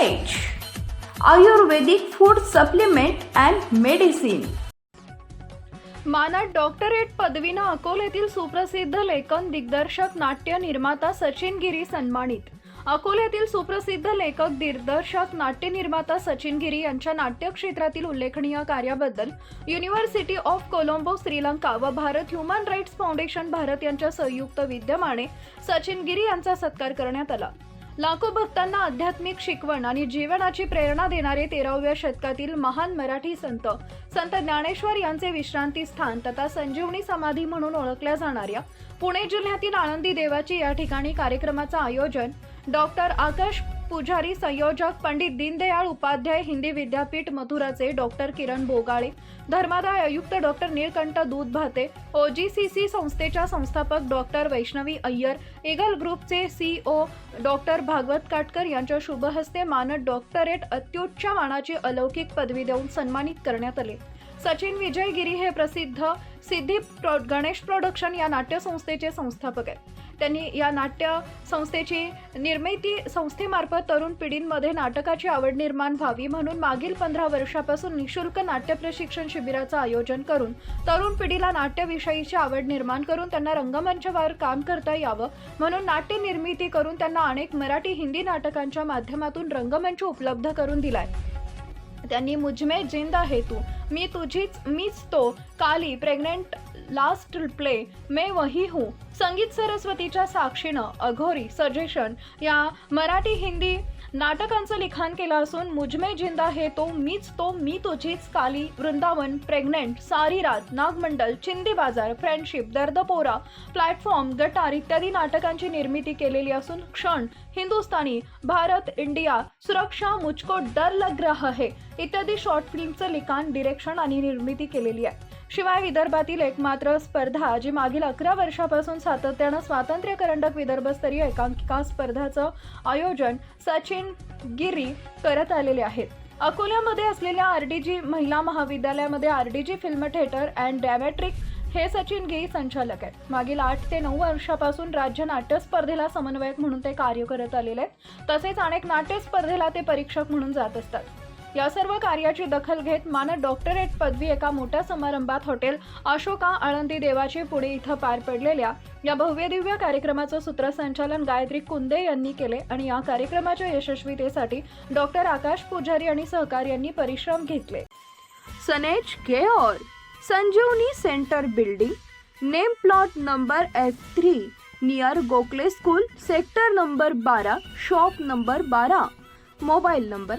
Ayurvedic food supplement and medicine मानात doctorate पदवीनं अकोल्यातील सुप्रसिद्ध लेखन दिग्दर्शक नाट्य निर्माता सचिन गिरी सन्मानित. अकोल्यातील सुप्रसिद्ध लेखक दिग्दर्शक नाट्य निर्माता सचिन गिरी यांच्या नाट्य क्षेत्रातील उल्लेखनीय कार्याबद्दल युनिव्हर्सिटी ऑफ कोलंबो श्रीलंका व Bharat human rights foundation Bharat यांच्या संयुक्त विद्यमाने सचिन गिरी यांचा सत्कार करण्यात आला. लाखो भक्तांना आध्यात्मिक शिकवण आणि जीवनाची प्रेरणा देणारे तेराव्या शतकातील महान मराठी संत. संत ज्ञानेश्वर यांचे विश्रांती स्थान तथा संजीवनी समाधी म्हणून ओळखल्या जाणाऱ्या पुणे जिल्ह्यातील आनंदी देवाची या ठिकाणी कार्यक्रमाचं आयोजन डॉक्टर आकाश पुजारी संयोजक पंडित दीनदयाळ उपाध्याय हिंदी विद्यापीठ मथुराचे डॉक्टर किरण बोगाळे धर्मादाय आयुक्त डॉक्टर नीळकंठ दूध भाते ओजीसीसी संस्थेच्या संस्थापक डॉक्टर वैष्णवी अय्यर इगल ग्रुपचे सीओ डॉक्टर भागवत काटकर यांच्या शुभहस्ते मानद डॉक्टरेट अत्युच्च मानाची अलौकिक पदवी देऊन सन्मानित करण्यात आले. सचिन विजयगिरी हे प्रसिद्ध सिद्धी प्रो गणेश प्रोडक्शन या नाट्यसंस्थेचे संस्थापक आहेत. त्यांनी या नाट्य संस्थेची निर्मिती संस्थेमार्फत तरुण पिढींमध्ये नाटकाची आवड निर्माण व्हावी म्हणून मागील पंधरा वर्षापासून निशुल्क नाट्य प्रशिक्षण शिबिराचं आयोजन करून तरुण पिढीला नाट्यविषयीची आवड निर्माण करून त्यांना रंगमंचावर काम करता यावं म्हणून नाट्य निर्मिती करून त्यांना अनेक मराठी हिंदी नाटकांच्या माध्यमातून रंगमंच उपलब्ध करून दिलाय. त्यांनी मुझमे जिंद आहे तू. मी तुझीच मीच तो. काली प्रेग्नेंट लास्ट प्ले मे वही हूँ. संगीत सरस्वतीच्या साक्षीनं. अघोरी सजेशन या मराठी हिंदी नाटकांचं लिखाण केलं असून मुझमे जिंदा हे तो मीच तो मी तुझीच काली वृंदावन प्रेग्नेंट सारी रात नागमंडल चिंदी बाजार फ्रेंडशिप दर्दपोरा प्लॅटफॉर्म गटार इत्यादी नाटकांची निर्मिती केलेली असून क्षण हिंदुस्तानी भारत इंडिया सुरक्षा मुझको डर लग रहा है इत्यादी शॉर्ट फिल्मचं लिखाण डिरेक्शन आणि निर्मिती केलेली आहे. शिवाय विदर्भातील एकमात्र स्पर्धा जी मागील अकरा वर्षापासून सातत्यानं स्वातंत्र्य करंडक विदर्भस्तरीय एकांकिका स्पर्धाचं आयोजन सचिन गिरी करत आलेले आहेत. अकोल्यामध्ये असलेल्या आर डी जी महिला महाविद्यालयामध्ये R D G film theatre and dramatic हे सचिन गिरी संचालक आहेत. मागील आठ ते नऊ वर्षापासून राज्य नाट्य स्पर्धेला समन्वयक म्हणून ते कार्य करत आलेले आहेत. तसेच अनेक नाट्य स्पर्धेला ते परीक्षक म्हणून जात असतात. या सर्व कार्याची दखल घेत मानद डॉक्टरेट पदवी एका मोठ्या समारंभात हॉटेल अशोका आळंदी देवाची पुणे इथं पार पडलेल्या या भव्यदिव्य कार्यक्रमाचं सूत्रसंचालन गायत्री कुंदे यांनी केले आणि या कार्यक्रमाच्या यशस्वीतेसाठी डॉक्टर आकाश पुजारी आणि सहकार्यांनी परिश्रम घेतले. सनेज care Sanjeevani centre building name plot number F three near Gokhale school sector number बारा शॉप नंबर बारा मोबाईल नंबर